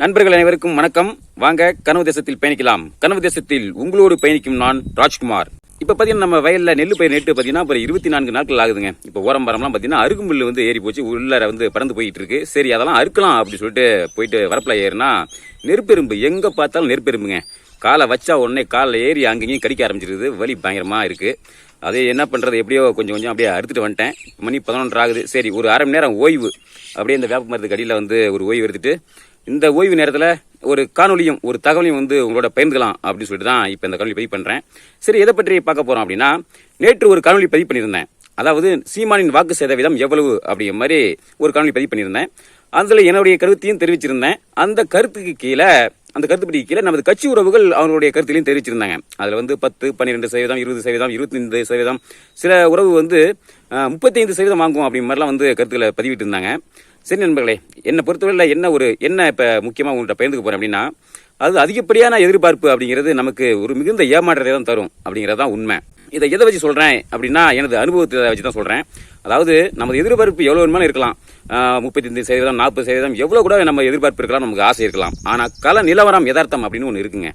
நண்பர்கள் அனைவருக்கும் வணக்கம். வாங்க கனவு தேசத்தில் பயணிக்கலாம். கனவு தேசத்தில் உங்களோடு பயணிக்கும் நான் ராஜ்குமார். இப்ப பாத்தீங்கன்னா நம்ம வயல்ல நெல் பயிர் நெட்டு பாத்தீங்கன்னா ஒரு இருபத்தி நான்கு நாட்கள் ஆகுதுங்க. இப்ப ஓரம் மரம்லாம் பாத்தீங்கன்னா அருகுமுள்ளு வந்து ஏறி போச்சு. உள்ளார வந்து பறந்து போயிட்டு இருக்கு சரி அதெல்லாம் அறுக்கலாம் அப்படின்னு சொல்லிட்டு போயிட்டு வரப்பில் ஏறினா நெருப்பெரும்பு எங்க பார்த்தாலும் நெருப்பெரும்புங்க காலை வச்சா உடனே காலில் ஏறி அங்கேயும் கடிக்க ஆரம்பிச்சிருக்குது வலி பயங்கரமா இருக்கு. அதே என்ன பண்றது எப்படியோ கொஞ்சம் கொஞ்சம் அப்படியே அறுத்துட்டு வந்துட்டேன். மணி பதினொன்று ஆகுது. சரி ஒரு அரை மணி நேரம் ஓய்வு. அப்படியே இந்த வேப்ப மரத்துக்கு அடியில் வந்து ஒரு ஓய்வு எடுத்துட்டு இந்த ஓய்வு நேரத்தில் ஒரு காணொலியும் ஒரு தகவலையும் வந்து உங்களோட பகிர்ந்துக்கலாம் அப்படின்னு சொல்லிட்டு தான் இப்போ இந்த காணொலி பதிவு பண்ணுறேன் சரி எதை பற்றி பார்க்க போகிறோம் அப்படின்னா நேற்று ஒரு காணொலி பதிவு பண்ணியிருந்தேன். அதாவது சீமானின் வாக்கு சதவீதம் எவ்வளவு அப்படிங்கிற மாதிரி ஒரு காணொலி பதிவு பண்ணியிருந்தேன். அதில் என்னுடைய கருத்தையும் தெரிவிச்சிருந்தேன். அந்த கருத்துக்கு கீழே அந்த கருத்துப்படி கீழே நமது கட்சி உறவுகள் அவங்களுடைய கருத்திலையும் தெரிவிச்சிருந்தாங்க. அதில் வந்து பத்து பன்னிரெண்டு சதவீதம் இருபது சதவீதம் இருபத்தைந்து சதவீதம். சில உறவு வந்து முப்பத்தைந்து சதவீதம் வாங்குவோம் அப்படி மாதிரிலாம் வந்து கருத்துக்களை பதிவிட்டு இருந்தாங்க சரி நண்பர்களே என்னை பொறுத்தவரையில் என்ன ஒரு என்ன இப்போ முக்கியமாக உங்கள்கிட்ட பயந்துக்க போகிறேன் அப்படின்னா அது அதிகப்படியான எதிர்பார்ப்பு அப்படிங்கிறது நமக்கு ஒரு மிகுந்த ஏமாற்றத்தை தான் தரும் அப்படிங்கிறது தான் உண்மை. இதை எதை வச்சு சொல்கிறேன் அப்படின்னா எனது அனுபவத்தை வச்சு தான் சொல்கிறேன் அதாவது நமது எதிர்பார்ப்பு எவ்வளோ வேணுமாலும் இருக்கலாம். முப்பத்தஞ்சு சதவீதம் நாற்பது சதவீதம் எவ்வளோ கூட நம்ம எதிர்பார்ப்பு இருக்கலாம் நமக்கு ஆசை இருக்கலாம். ஆனால் கல நிலவரம் யதார்த்தம் அப்படின்னு ஒன்று இருக்குங்க.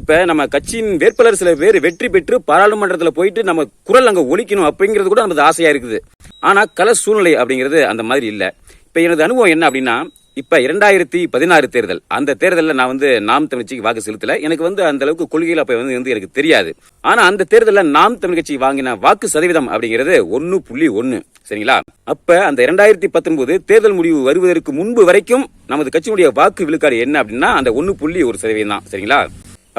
இப்போ நம்ம கட்சியின் வேட்பாளர் சில பேர் வெற்றி பெற்று பாராளுமன்றத்தில் போயிட்டு நம்ம குரல் அங்கே ஒழிக்கணும் அப்படிங்கிறது கூட நமது ஆசையாக இருக்குது. ஆனால் கல சூழ்நிலை அப்படிங்கிறது அந்த மாதிரி இல்லை. இப்போ எனது அனுபவம் என்ன அப்படின்னா இப்போ இரண்டாயிரத்தி பதினாறு தேர்தல் அந்த தேர்தலில் நான் வந்து நாம் தமிழ்ச்சிக்கு வாக்கு செலுத்தல. எனக்கு வந்து அந்த அளவுக்கு கொள்கையில் அப்போ வந்து வந்து எனக்கு தெரியாது. ஆனால் அந்த தேர்தலில் நாம் தமிழ் கட்சி வாங்கின வாக்கு சதவீதம் அப்படிங்கிறது ஒன்னு புள்ளி ஒன்னு சரிங்களா? அப்போ அந்த இரண்டாயிரத்தி பத்தொன்பது தேர்தல் முடிவு வருவதற்கு முன்பு வரைக்கும் நமது கட்சியினுடைய வாக்கு விழுக்காடு என்ன அப்படின்னா அந்த ஒன்னு புள்ளி ஒரு சதவீதம் தான் சரிங்களா?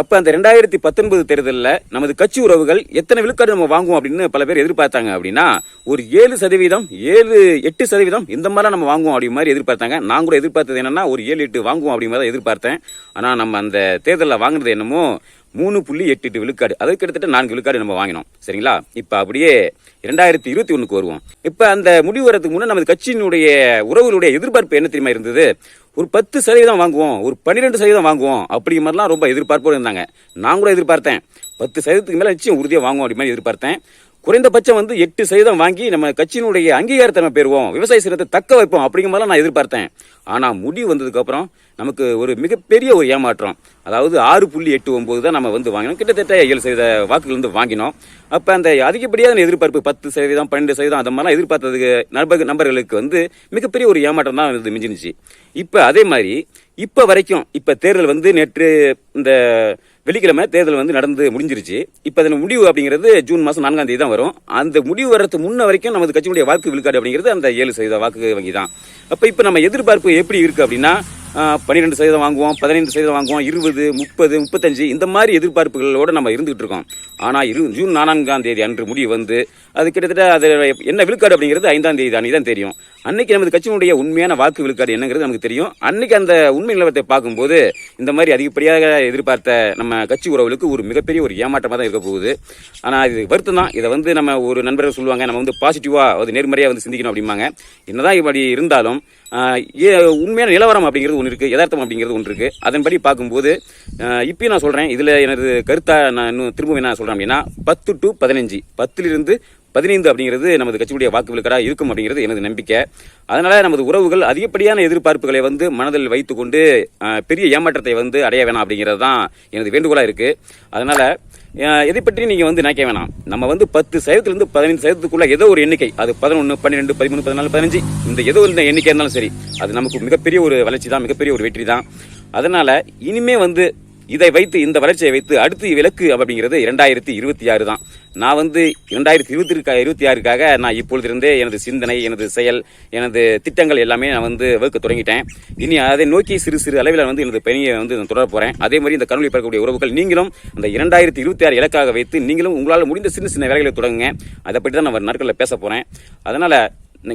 அப்ப அந்த ரெண்டாயிரத்தி பத்தொன்பது தேர்தலில் நமது கட்சி உறவுகள் எத்தனை விழுக்காடு நம்ம வாங்குவோம் அப்படின்னு பல பேர் எதிர்பார்த்தாங்க அப்படின்னா ஒரு ஏழு சதவீதம் ஏழு எட்டு சதவீதம் இந்த மாதிரி நம்ம வாங்குவோம் அப்படி மாதிரி எதிர்பார்த்தாங்க. நான் கூட எதிர்பார்த்தது என்னன்னா ஒரு ஏழு எட்டு வாங்குவோம் அப்படி மாதிரி எதிர்பார்த்தேன். ஆனால் நம்ம அந்த தேர்தலில் வாங்கினது என்னமோ மூணு புள்ளி எட்டு எட்டு விழுக்காடு. அது கிட்டத்தட்ட நான்கு விழுக்காடு நம்ம வாங்கினோம். சரிங்களா? இப்போ அப்படியே இரண்டாயிரத்தி இருபத்தி ஒன்றுக்கு வருவோம். இப்போ அந்த முடிவு வரதுக்கு முன்னே நமது கட்சியினுடைய உறவுகளுடைய எதிர்பார்ப்பு என்ன தெரியுமா இருந்தது? ஒரு பத்து சதவீதம் வாங்குவோம் ஒரு பன்னிரெண்டு சதவீதம் வாங்குவோம் அப்படிங்கிற மாதிரிலாம் ரொம்ப எதிர்பார்ப்போடு இருந்தாங்க. நான் கூட எதிர்பார்த்தேன். பத்து சதவீதத்துக்கு மேலே நிச்சயம் உறுதியாக வாங்குவோம் அப்படி மாதிரி எதிர்பார்த்தேன். குறைந்தபட்சம் வந்து எட்டு சதவீதம் வாங்கி நம்ம கட்சியினுடைய அங்கீகாரத்தை நம்ம பெறுவோம். விவசாய சீரத்தை தக்க வைப்போம் அப்படிங்கிற மாதிரிலாம் நான் எதிர்பார்த்தேன். ஆனால் முடிவு வந்ததுக்கு அப்புறம் நமக்கு ஒரு மிகப்பெரிய ஒரு ஏமாற்றம். அதாவது ஆறு புள்ளி எட்டு ஒம்பது தான் நம்ம வந்து வாங்கினோம். கிட்டத்தட்ட ஏழு சதவீத வாக்குகள் வந்து வாங்கினோம். அப்போ அந்த அதிகப்படியான எதிர்பார்ப்பு பத்து சதவீதம் பன்னெண்டு சதவீதம் அந்த மாதிரிலாம் எதிர்பார்த்ததுக்கு நண்பர்கள் நண்பர்களுக்கு வந்து மிகப்பெரிய ஒரு ஏமாற்றம் தான் இது மிஞ்சினுச்சு. இப்போ அதே மாதிரி இப்போ வரைக்கும் இப்போ தேர்தல் வந்து நேற்று இந்த வெள்ளிக்கிழமை தேர்தல் வந்து நடந்து முடிஞ்சிருச்சு. இப்போ அதன் முடிவு அப்படிங்கிறது ஜூன் மாதம் நான்காம் தேதி தான் வரும். அந்த முடிவு வர்றது முன்ன வரைக்கும் நமது கட்சியுடைய வாக்கு விழுக்காடு அப்படிங்கிறது அந்த ஏழு சதவீத வாக்கு வங்கி தான். அப்போ இப்போ நம்ம எதிர்பார்ப்பு எப்படி இருக்குது அப்படின்னா பன்னிரெண்டு சதவீதம் வாங்குவோம் பதினைந்து சதவீதம் வாங்குவோம் இருபது முப்பது முப்பத்தஞ்சு இந்த மாதிரி எதிர்பார்ப்புகளோடு நம்ம இருந்துகிட்டு இருக்கோம். ஆனால் இரு ஜூன் நான்காம் தேதி அன்று முடிவு வந்து அது கிட்டத்தட்ட அது என்ன விழுக்காடு அப்படிங்கிறது ஐந்தாம் தேதி தான் தான் தெரியும். அன்னைக்கு நமது கட்சியினுடைய உண்மையான வாக்கு விழுக்காடு என்னங்கிறது நமக்கு தெரியும். அன்னைக்கு அந்த உண்மை நிலவரத்தை பார்க்கும்போது இந்த மாதிரி அதிகப்படியாக எதிர்பார்த்த நம்ம கட்சி உறவுகளுக்கு ஒரு மிகப்பெரிய ஒரு ஏமாற்றமாக தான் இருக்க போகுது. ஆனால் இது வருத்தம் தான். இதை வந்து நம்ம ஒரு நண்பர்கள் சொல்லுவாங்க நம்ம வந்து பாசிட்டிவாக அது நேர்மறையாக வந்து சிந்திக்கணும் அப்படிம்பாங்க. என்னதான் இப்படி இருந்தாலும் உண்மையான நிலவரம் அப்படிங்கிறது ஒன்று இருக்குது யதார்த்தம் அப்படிங்கிறது ஒன்று இருக்குது அதன்படி பார்க்கும்போது இப்பயும் நான் சொல்கிறேன் இதில் எனது கருத்தாக நான் இன்னும் திரும்பவும் என்ன சொல்கிறேன் அப்படின்னா பத்து டு பதினஞ்சு பத்திலிருந்து பதினைந்து அப்படிங்கிறது நமது கட்சியுடைய வாக்கு விழுக்கடாக இருக்கும் அப்படிங்கிறது எனது நம்பிக்கை. அதனால நமது உறவுகள் அதிகப்படியான எதிர்பார்ப்புகளை வந்து மனதில் வைத்துக்கொண்டு பெரிய ஏமாற்றத்தை வந்து அடைய வேணாம் அப்படிங்கிறது தான் எனது வேண்டுகோளாக இருக்கு. அதனால எதை பற்றி நீங்க வந்து நினைக்க வேணாம். நம்ம வந்து பத்து சதவீதத்திலிருந்து பதினைந்து சதவீதத்துக்குள்ள ஏதோ ஒரு எண்ணிக்கை அது பதினொன்று பன்னிரெண்டு பதிமூணு பதினாலு பதினஞ்சு இந்த ஏதோ இந்த எண்ணிக்கை இருந்தாலும் சரி அது நமக்கு மிகப்பெரிய ஒரு வளர்ச்சி தான் மிகப்பெரிய ஒரு வெற்றி தான். அதனால இனிமே வந்து இதை வைத்து இந்த வளர்ச்சியை வைத்து அடுத்து விலக்கு அப்படிங்கிறது இரண்டாயிரத்தி இருபத்தி ஆறு தான். நான் வந்து இரண்டாயிரத்தி இருபத்தி இருபத்தி ஆறுக்காக நான் இப்பொழுதிருந்தே எனது சிந்தனை எனது செயல் எனது திட்டங்கள் எல்லாமே நான் வந்து வகுக்க தொடங்கிட்டேன். இனி அதை நோக்கி சிறு சிறு அளவில் வந்து எனது பணியை வந்து நான் தொடர போகிறேன் அதே மாதிரி இந்த கருணி பார்க்கக்கூடிய உறவுகள் நீங்களும் அந்த இரண்டாயிரத்தி இருபத்தி ஆறு இலக்காக வைத்து நீங்களும் உங்களால் முடிந்த சின்ன சின்ன வேலைகளை தொடங்குங்க. அதை பற்றி தான் நான் நாட்களில் பேச போகிறேன் அதனால்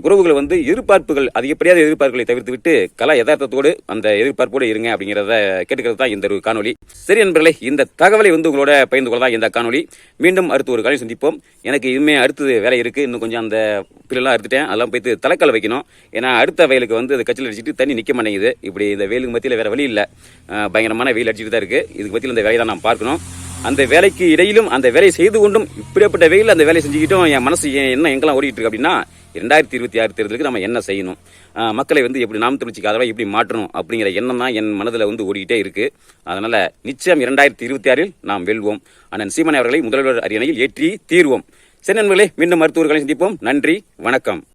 உறவுகள் வந்து எதிர்பார்ப்புகள் அதிகப்படியாத எதிர்பார்ப்புகளை தவிர்த்து விட்டு கலா யதார்த்தத்தோடு அந்த எதிர்பார்ப்போடு இருங்க அப்படிங்கிறத கேட்டுக்கிறது தான் இந்த ஒரு காணொலி சரி நண்பர்களே இந்த தகவலை வந்து உங்களோட பகிர்ந்து கொள்ளதான் இந்த காணொலி மீண்டும் அடுத்து ஒரு காலையில் சந்திப்போம். எனக்கு இனிமே அடுத்தது வேலை இருக்கு. இன்னும் கொஞ்சம் அந்த பிள்ளைலாம் எடுத்துட்டேன் அதெல்லாம் போய்த்து தலைக்கால் வைக்கணும். ஏன்னா அடுத்த வயலுக்கு வந்து அது கச்சில் அடிச்சுட்டு தண்ணி நிற்க மாட்டேங்குது. இப்படி இந்த வெயிலுக்கு மத்தியில் வேற வழி இல்லை. பயங்கரமான வெயில் அடிச்சுட்டு தான் இருக்கு. இதுக்கு மத்தியில் இந்த வேலையை தான் நான் பார்க்கணும். அந்த வேலைக்கு இடையிலும் அந்த வேலையை செய்து கொண்டும் இப்படிப்பட்ட வெயில் அந்த வேலையை செஞ்சுக்கிட்டும். என் மனசு என்ன எங்கெல்லாம் ஓடிட்டு இருக்கு அப்படின்னா இரண்டாயிரத்தி இருபத்தி ஆறு தேர்தலுக்கு நம்ம என்ன செய்யணும்? மக்களை வந்து எப்படி நாம் திருச்சிக்கு அதெல்லாம் எப்படி மாற்றணும் அப்படிங்கிற எண்ணம் தான் என் மனதில் வந்து ஓடிக்கிட்டே இருக்கு. அதனால நிச்சயம் இரண்டாயிரத்தி இருபத்தி ஆறில் நாம் வெல்வோம். அண்ணன் சீமன் அவர்களை முதல்வர் அரியணையில் ஏற்றி தீர்வோம். சரி நண்பர்களே மீண்டும் மருத்துவர்களை சந்திப்போம். நன்றி வணக்கம்.